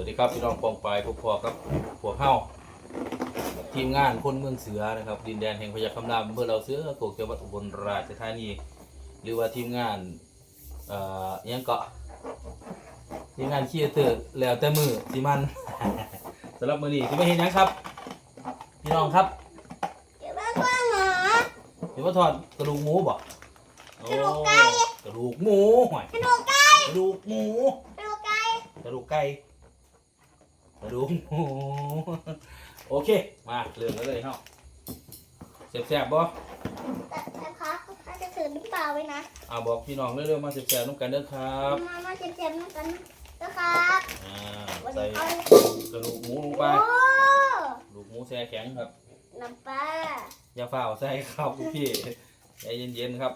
วัสดีครับพี่น้องปองปายพวกพวกครับพวกเฮาทีมงานคนเมืองเสือนะครับ ดินแดนแห่งพยัคฆ์คำรามอำเพื่อเราเสือโกกจังหวัดอุบลราชธานี หรือว่าทีมงานเอ่ออิหยังเกาะทีมงานขี้เตอร์แล้วแต่มือสิมันสำหรับมือนี้ที่ไม่เห็นหยังครับ พี่น้องครับเดี๋ยวแม่กว้างหมาเห็นว่าทอดกระดูกหมูบ่โอ้กระดูกไก่กระดูกหมูห่วยกระดูกไก่กระดูกหมูกระดูกไก่กระดูกไก่ กระดูกหมูโอเค มาเริ่มกันเลยเฮาแซ่บๆบ่แต่แต่พักถ้าจะถือน้ำเปล่าไว้นะอ่าบอกพี่น้องเร็วๆมาแซ่บๆน้ำกันเด้อครับมามาเจ็บๆนั่นกันนะครับอ่าวันใส่นี้เอากระดูกหมูลงโอ้ไปกระดูกหมูแช่แข็งครับ น้ำปลาอย่าฝ่าวใส่ครับลูกพี่ใจเย็นๆครับ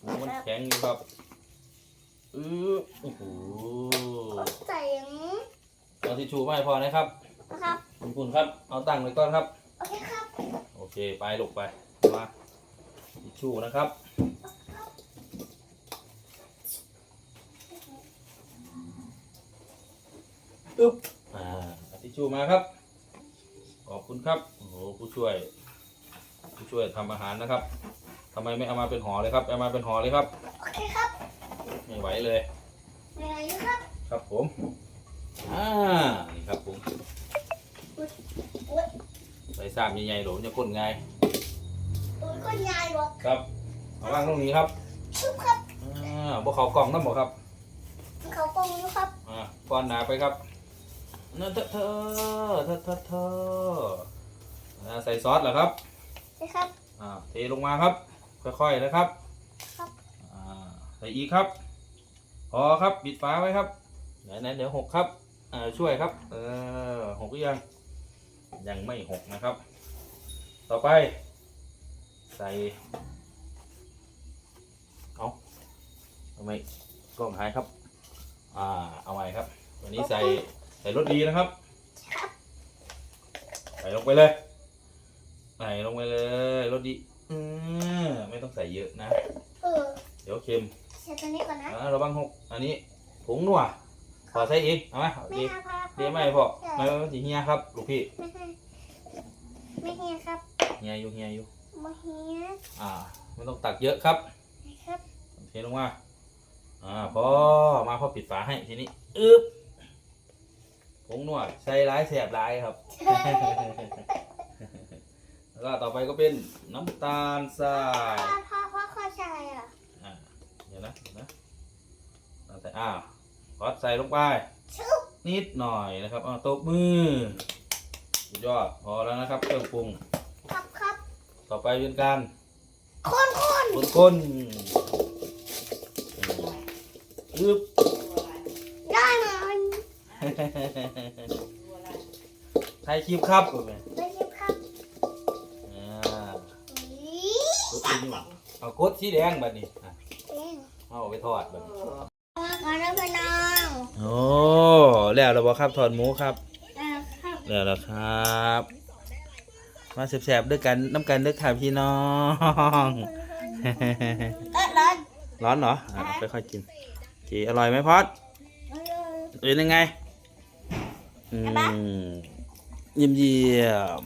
หมูมันแข็งอยู่ครับอื้อโอ้โหใส่อย่าง เอาทิชชู่มาให้พอนะครับนะครับคุณคุณครับ เอาตั้งไว้ก่อนครับ โอเคครับ โอเค ไปลูกไป มาทิชชู่นะครับ อึ๊บ อ่าเอาทิชชู่มาครับ ขอบคุณครับ โอ้โห ผู้ช่วย ผู้ช่วยทำอาหารนะครับทำไมไม่เอามาเป็นห่อเลยครับเอามาเป็นห่อเลยครับ โอเคครับ ไม่ไหวเลยยังไงนะครับ ครับผม อ่านี่ครับผมอุ๊ยใส่ซามใหญ่ๆหลวมจะก้นไงายตัวก็ยายบอกครับเอาวางตรงนี้ครับชุบครับอ่าบ่เขากล่องน้ำบ่ครับเขากงอยู่ครับอ่าป้อนหนาไปครับนั่นเถอะเถอะเถอะเถอะเถอะอ่าใส่ซอสเหรอครับใช่ครับอ่าเทลงมาครับ ค่อยๆนะครับครับอ่าใส่อีกครับพอครับปิดฝาไว้ครับไหนๆเดี๋ยวหกครับ อ่าช่วยครับ เออหกหรือยัง ยังไม่หกนะครับ ต่อไป ใส่เอาทำไมกล้องหายครับ อ่าเอาใหม่ครับ วันนี้ใส่ใส่รสดีนะครับครับ ใส่ลงไปเลยใส่ลงไปเลยรสดีอืมไม่ต้องใส่เยอะนะ เออเดี๋ยวเค็มใส่ตัวนี้ก่อนนะอ่าระวังหกอันนี้ผงนัว ขอใส่อีก เอาไหมไม่ดีให้พอดีไหมพ่อไม่ไม่สีเฮียครับลูกพี่ไม่ให้ไม่ให้ครับเฮียอยู่เฮียอยู่ไม่ให้อ่าไม่ต้องตักเยอะครับครับเทลงมาอ่าพอมาพอปิดฝาให้ทีนี้อึ๊บผงนัวใส่ร้ายแสบร้ายครับ แล้วก็ต่อไปก็เป็นน้ำตาลทรายพ่อพ่อพ่อข้อใช่อะอ่าเดี๋ยวนะเดี๋ยวนะเอาใส่อ่า พอดใส่ลงไปชุบนิดหน่อยนะครับเอาตบมือสุดยอดพอแล้วนะครับเครื่องปรุง ครับครับต่อไปเป็นการคนคนคนคนอึ๊บได้ไหมถ่ายคลิปครับไม่ใช่ครับอ่าอีกดสีนี่หว่าเอากดสีแดงแบบนี้อะเองเอาไปทอดแบบนี้ มาขอรับพี่น้องโอ้แล้วเราบอกครับถอดหมูครับ นะครับแล้วแล้วครับ มาแสบๆด้วยกันน้ำกันด้วยค่ะพี่น้อง เออร้อนร้อนเหรออะค่อยๆกินจีอร่อยไหมพอดเป็นยังไงอืมเยี่ยมเยี่ยม